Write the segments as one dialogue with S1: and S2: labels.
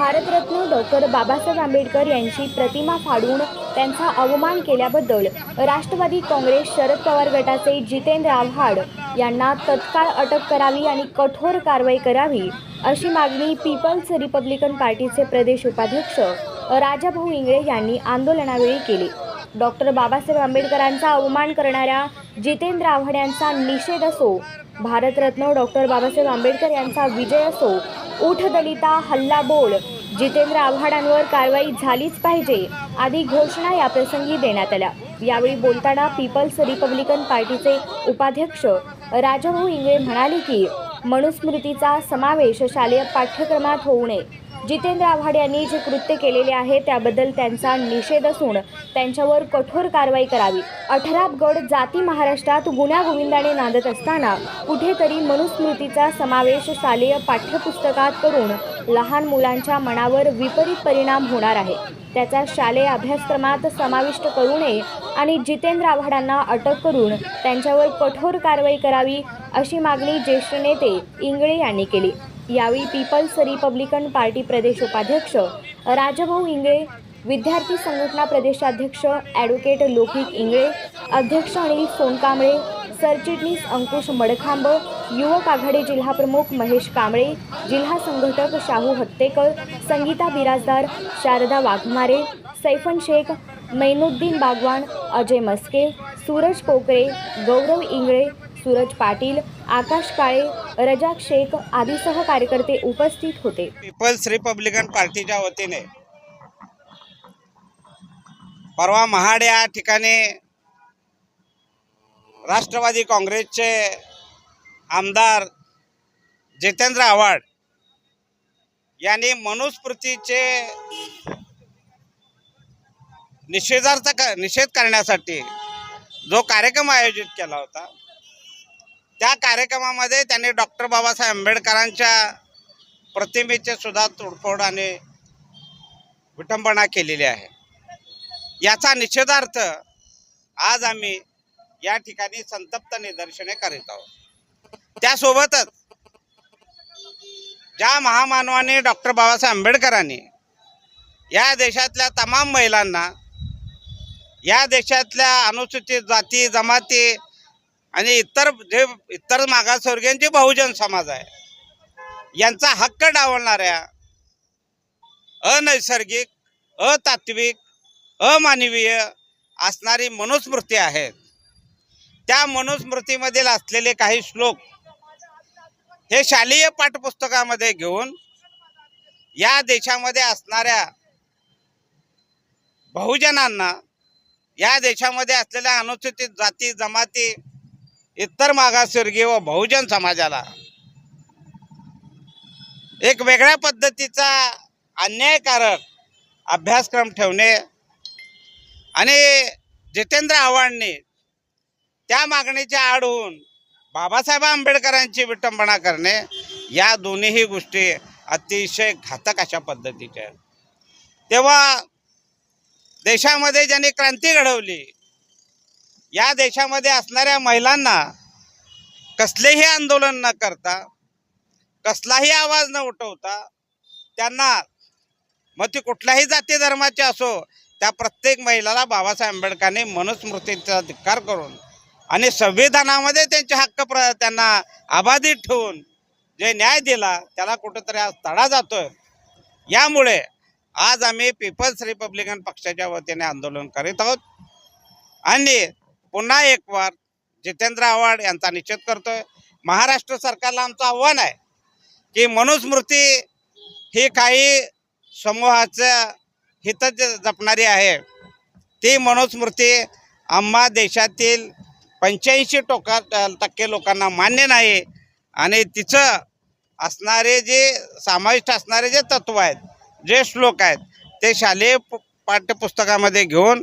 S1: Bharat Ratna doctor Babasaheb Ambedkar यांची प्रतिमा फाडून त्यांचा अवमान केल्याबद्दल राष्ट्रवादी काँग्रेस शरद पवार गटाचे जितेंद्र आव्हाड यांना तत्काळ अटक करावी आणि कठोर कारवाई करावी अशी मागणी पीपल्स रिपब्लिकन पार्टीचे प्रदेश उपाध्यक्ष राजाभाऊ इंगळे यांनी आंदोलनावेळी केली. डॉक्टर बाबासाहेब आंबेडकरांचा अवमान करणाऱ्या जितेंद्र आव्हाड यांचा निषेध असो भारतरत्न डॉक्टर बाबासाहेब आंबेडकर यांचा विजय असो उठ दलिता हल्ला बोल जितेंद्र आव्हाडांवर कारवाई झालीच पाहिजे आदी घोषणा याप्रसंगी देण्यात आल्या. यावेळी बोलताना पीपल्स रिपब्लिकन पार्टीचे उपाध्यक्ष राजाभाऊ इंगळे म्हणाले की मनुस्मृतीचा समावेश शालेय पाठ्यक्रमात होऊ नये. जितेंद्र आव्हाड यांनी जे कृत्य केलेले आहे त्याबद्दल त्यांचा निषेध असून त्यांच्यावर कठोर कारवाई करावी. अठराबगड जाती महाराष्ट्रात गुण्यागोविंदाने नांदत असताना कुठेतरी मनुस्मृतीचा समावेश शालेय पाठ्यपुस्तकात करून लहान मुलांच्या मनावर विपरीत परिणाम होणार आहे. त्याचा शालेय अभ्यासक्रमात समाविष्ट करू नये आणि जितेंद्र आव्हाडांना अटक करून त्यांच्यावर कठोर कारवाई करावी अशी मागणी ज्येष्ठ नेते इंगळे यांनी केली. यावेळी पीपल्स रिपब्लिकन पार्टी प्रदेश उपाध्यक्ष राजभाऊ इंगळे विद्यार्थी संघटना प्रदेशाध्यक्ष ॲडव्होकेट लोकिक इंगळे अध्यक्ष अनिल सोनकांबळे सरचिटणीस अंकुश मडखांब युवक आघाडी जिल्हाप्रमुख महेश कांबळे जिल्हा संघटक शाहू हत्तेकर संगीता बिराजदार शारदा वाघमारे सैफन शेख मैनुद्दीन बागवान अजय मस्के सूरज पोकरे गौरव इंगळे सूरज पाटील आकाश काळे रजाक शेख आदीसह कार्यकर्ते उपस्थित होते.
S2: पीपल्स रिपब्लिकन पार्टीच्या वतीने परवा महाड या ठिकाणी राष्ट्रवादी काँग्रेसचे आमदार जितेंद्र आव्हाड यांनी मनुस्मृतीचे निषेधार्थ निषेध करण्यासाठी जो कार्यक्रम आयोजित केला होता त्या कार्यक्रमामध्ये त्यांनी डॉक्टर बाबासाहेब आंबेडकरांच्या प्रतिमेचे सुद्धा तोडफोड आणि विटंबना केलेली आहे. याचा निषेधार्थ आज आम्ही या ठिकाणी संतप्त निदर्शने करीत आहोत. त्यासोबतच ज्या महामानवाने डॉक्टर बाबासाहेब आंबेडकरांनी या देशातल्या तमाम महिलांना या देशातल्या अनुसूचित जाती जमाती आणि इतर जे इतर मागासवर्गीयांचे बहुजन समाज आहे यांचा हक्क डावलणाऱ्या अनैसर्गिक अतात्विक अमानवीय असणारी मनुस्मृती आहेत. त्या मनुस्मृतीमधील असलेले काही श्लोक हे शालेय पाठपुस्तकामध्ये घेऊन या देशामध्ये असणाऱ्या बहुजनांना या देशामध्ये असलेल्या अनुसूचित जाती जमाती इतर मागासवर्गीय व बहुजन समाजाला एक वेगळ्या पद्धतीचा अन्यायकारक अभ्यासक्रम ठेवणे आणि जितेंद्र आव्हाडने त्या मागणीच्या आड होऊन बाबासाहेब आंबेडकरांची विटंबना करणे या दोन्हीही गोष्टी अतिशय घातक अशा पद्धतीच्या आहेत. तेव्हा देशामध्ये ज्यांनी क्रांती घडवली या देशामध्ये असणाऱ्या महिलांना कसलेही आंदोलन न करता कसलाही आवाज न उठवता त्यांना मग ती कुठल्याही जाती धर्माची असो त्या प्रत्येक महिलाला बाबासाहेब आंबेडकरांनी मनुस्मृतीचा धिक्कार करून आणि संविधानामध्ये त्यांचे हक्क प्र त्यांना अबाधित ठेवून जे न्याय दिला त्याला कुठंतरी आज तडा जातोय. यामुळे आज आम्ही पीपल्स रिपब्लिकन पक्षाच्या वतीने आंदोलन करीत आहोत. आणि पुन्हा एक वार जितेंद्र आव्हाड यांचा निषेध करतोय. महाराष्ट्र सरकारला आमचं आव्हान आहे की मनुस्मृती ही काही समूहाचं हित ज- जपणारी आहे. ती मनुस्मृती आम्हा देशातील पंच्याऐंशी टोका टक्के लोकांना मान्य नाही आणि तिचं असणारे जे समाविष्ट असणारे जे तत्व आहेत जे श्लोक आहेत ते शालेय पाठ्यपुस्तकामध्ये घेऊन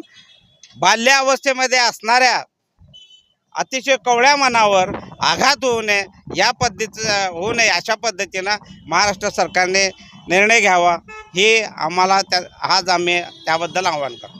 S2: बाल्यावस्थेमध्ये असणाऱ्या अतिशय कवळ्या मनावर आघात होऊ नये या पद्धतीचं होऊ नये अशा पद्धतीनं महाराष्ट्र सरकारने निर्णय घ्यावा हे आम्हाला त्या आज आम्ही त्याबद्दल आवाहन करतो.